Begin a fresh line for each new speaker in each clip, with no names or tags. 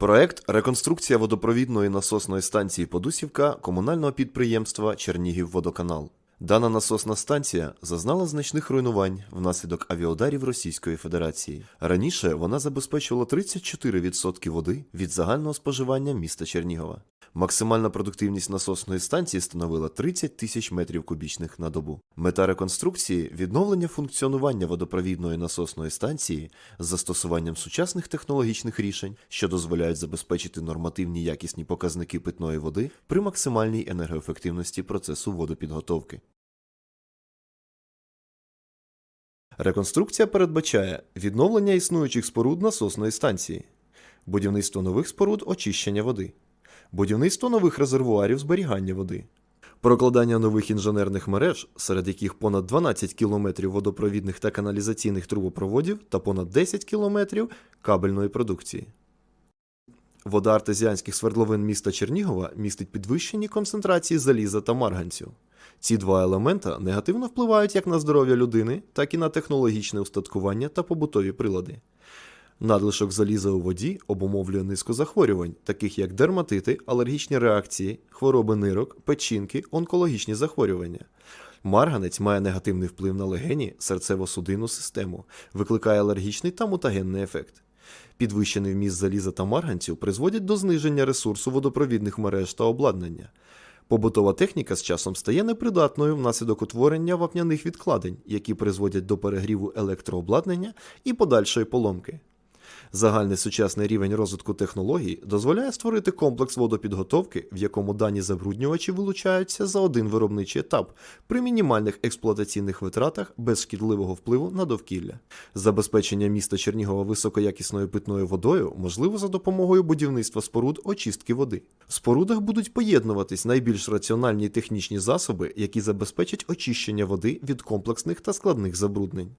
Проект Реконструкція водопровідної насосної станції Подусівка комунального підприємства Чернігівводоканал. Дана насосна станція зазнала значних руйнувань внаслідок авіаударів Російської Федерації. Раніше вона забезпечувала 34% води від загального споживання міста Чернігова. Максимальна продуктивність насосної станції становила 30 тисяч метрів кубічних на добу. Мета реконструкції відновлення функціонування водопровідної насосної станції з застосуванням сучасних технологічних рішень, що дозволяють забезпечити нормативні якісні показники питної води при максимальній енергоефективності процесу водопідготовки. Реконструкція передбачає відновлення існуючих споруд насосної станції, будівництво нових споруд очищення води, будівництво нових резервуарів зберігання води, прокладання нових інженерних мереж, серед яких понад 12 кілометрів водопровідних та каналізаційних трубопроводів та понад 10 кілометрів кабельної продукції. Вода артезіанських свердловин міста Чернігова містить підвищені концентрації заліза та марганцю. Ці два елемента негативно впливають як на здоров'я людини, так і на технологічне устаткування та побутові прилади. Надлишок заліза у воді обумовлює низку захворювань, таких як дерматити, алергічні реакції, хвороби нирок, печінки, онкологічні захворювання. Марганець має негативний вплив на легені, серцево-судинну систему, викликає алергічний та мутагенний ефект. Підвищений вміст заліза та марганцю призводять до зниження ресурсу водопровідних мереж та обладнання. Побутова техніка з часом стає непридатною внаслідок утворення вапняних відкладень, які призводять до перегріву електрообладнання і подальшої поломки. Загальний сучасний рівень розвитку технологій дозволяє створити комплекс водопідготовки, в якому дані забруднювачі вилучаються за один виробничий етап при мінімальних експлуатаційних витратах без шкідливого впливу на довкілля. Забезпечення міста Чернігова високоякісною питною водою можливо за допомогою будівництва споруд очистки води. В спорудах будуть поєднуватись найбільш раціональні технічні засоби, які забезпечать очищення води від комплексних та складних забруднень.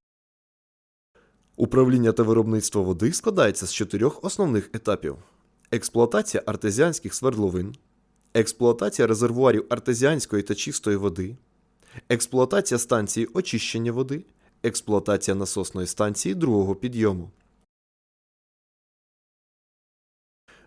Управління та виробництво води складається з чотирьох основних етапів: експлуатація артезіанських свердловин, експлуатація резервуарів артезіанської та чистої води, експлуатація станції очищення води, експлуатація насосної станції другого підйому.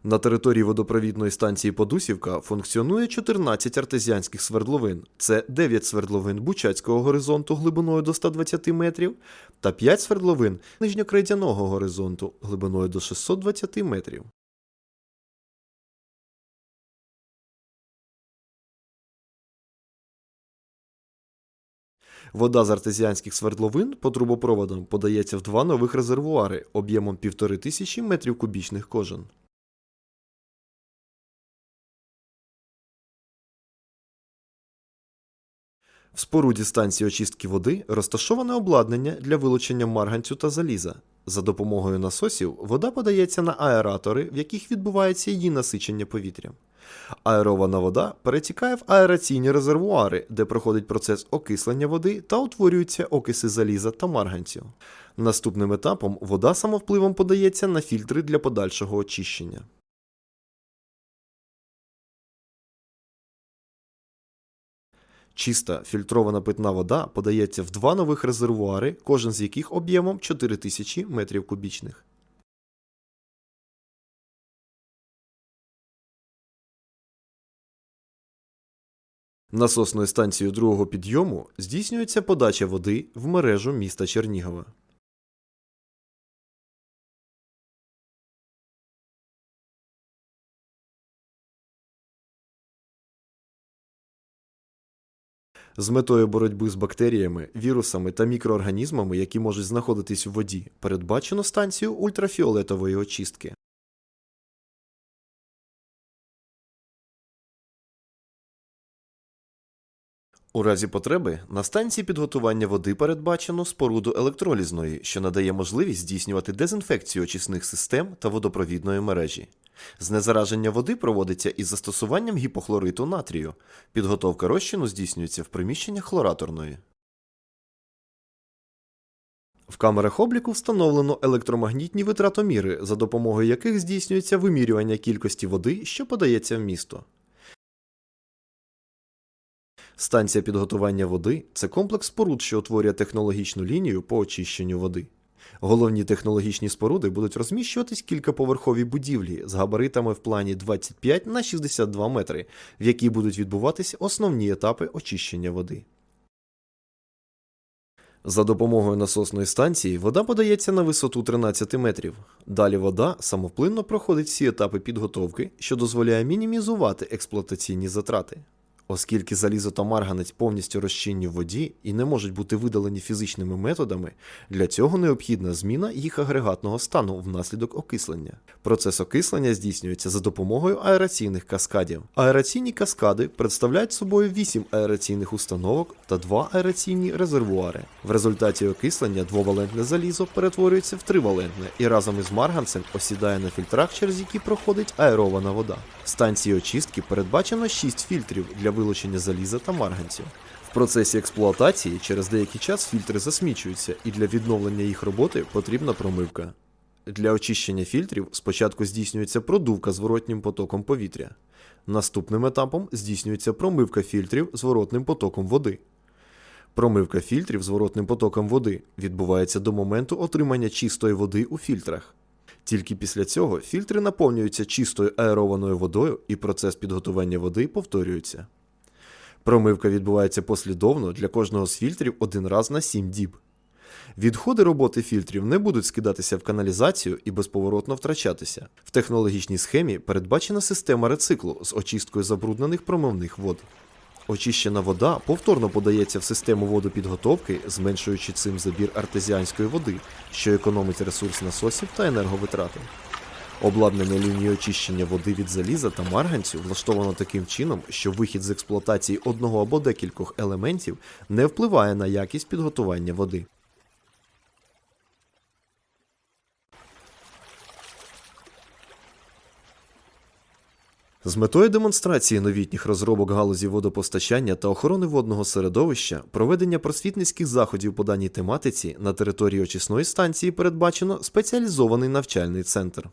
На території водопровідної станції Подусівка функціонує 14 артезіанських свердловин. Це 9 свердловин Бучацького горизонту глибиною до 120 метрів та 5 свердловин нижньокрейдяного горизонту глибиною до 620 метрів. Вода з артезіанських свердловин по трубопроводам подається в два нових резервуари об'ємом 1500 метрів кубічних кожен. В споруді станції очистки води розташоване обладнання для вилучення марганцю та заліза. За допомогою насосів вода подається на аератори, в яких відбувається її насичення повітрям. Аерована вода перетікає в аераційні резервуари, де проходить процес окислення води та утворюються окиси заліза та марганцю. Наступним етапом вода самовпливом подається на фільтри для подальшого очищення. Чиста фільтрована питна вода подається в два нових резервуари, кожен з яких об'ємом 4000 метрів кубічних. Насосною станцією другого підйому здійснюється подача води в мережу міста Чернігова. З метою боротьби з бактеріями, вірусами та мікроорганізмами, які можуть знаходитись у воді, передбачено станцію ультрафіолетової очистки. У разі потреби на станції підготування води передбачено споруду електролізної, що надає можливість здійснювати дезінфекцію очисних систем та водопровідної мережі. Знезараження води проводиться із застосуванням гіпохлориту натрію. Підготовка розчину здійснюється в приміщеннях хлораторної. В камерах обліку встановлено електромагнітні витратоміри, за допомогою яких здійснюється вимірювання кількості води, що подається в місто. Станція підготування води це комплекс споруд, що утворює технологічну лінію по очищенню води. Головні технологічні споруди будуть розміщуватись в кількаповерховій будівлі з габаритами в плані 25 на 62 метри, в якій будуть відбуватись основні етапи очищення води. За допомогою насосної станції вода подається на висоту 13 метрів. Далі вода самовплинно проходить всі етапи підготовки, що дозволяє мінімізувати експлуатаційні затрати. Оскільки залізо та марганець повністю розчинні в воді і не можуть бути видалені фізичними методами, для цього необхідна зміна їх агрегатного стану внаслідок окислення. Процес окислення здійснюється за допомогою аераційних каскадів. Аераційні каскади представляють собою 8 аераційних установок та 2 аераційні резервуари. В результаті окислення двовалентне залізо перетворюється в тривалентне і разом із марганцем осідає на фільтрах, через які проходить аерована вода. Станції очистки передбачено 6 фільтрів для вилучення заліза та марганців. В процесі експлуатації через деякий час фільтри засмічуються, і для відновлення їх роботи потрібна промивка. Для очищення фільтрів спочатку здійснюється продувка зворотнім потоком повітря. Наступним етапом здійснюється промивка фільтрів зворотним потоком води. Промивка фільтрів зворотним потоком води відбувається до моменту отримання чистої води у фільтрах. Тільки після цього фільтри наповнюються чистою аерованою водою і процес підготування води повторюється. Промивка відбувається послідовно для кожного з фільтрів один раз на 7 діб. Відходи роботи фільтрів не будуть скидатися в каналізацію і безповоротно втрачатися. В технологічній схемі передбачена система рециклу з очисткою забруднених промивних вод. Очищена вода повторно подається в систему водопідготовки, зменшуючи цим забір артезіанської води, що економить ресурс насосів та енерговитрати. Обладнання лінії очищення води від заліза та марганцю влаштовано таким чином, що вихід з експлуатації одного або декількох елементів не впливає на якість підготування води. З метою демонстрації новітніх розробок галузі водопостачання та охорони водного середовища, проведення просвітницьких заходів по даній тематиці на території очисної станції передбачено спеціалізований навчальний центр.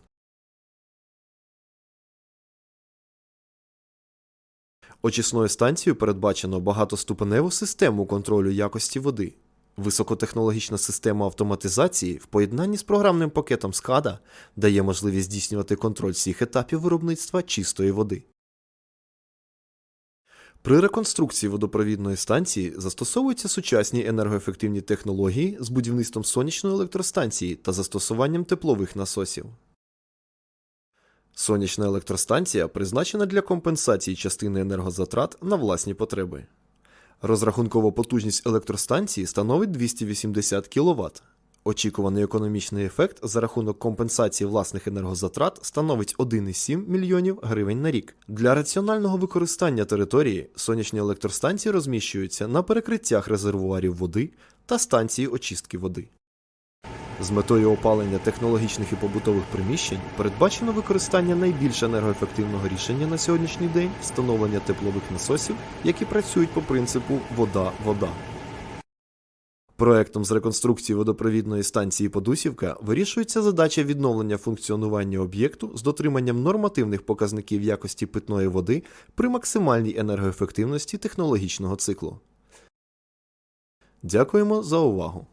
Очисною станцією передбачено багатоступеневу систему контролю якості води. Високотехнологічна система автоматизації в поєднанні з програмним пакетом SCADA дає можливість здійснювати контроль всіх етапів виробництва чистої води. При реконструкції водопровідної станції застосовуються сучасні енергоефективні технології з будівництвом сонячної електростанції та застосуванням теплових насосів. Сонячна електростанція призначена для компенсації частини енергозатрат на власні потреби. Розрахункова потужність електростанції становить 280 кВт. Очікуваний економічний ефект за рахунок компенсації власних енергозатрат становить 1,7 мільйонів гривень на рік. Для раціонального використання території сонячні електростанції розміщуються на перекриттях резервуарів води та станції очистки води. З метою опалення технологічних і побутових приміщень передбачено використання найбільш енергоефективного рішення на сьогоднішній день встановлення теплових насосів, які працюють по принципу вода-вода. Проектом з реконструкції водопровідної станції Подусівка вирішується задача відновлення функціонування об'єкту з дотриманням нормативних показників якості питної води при максимальній енергоефективності технологічного циклу. Дякуємо за увагу!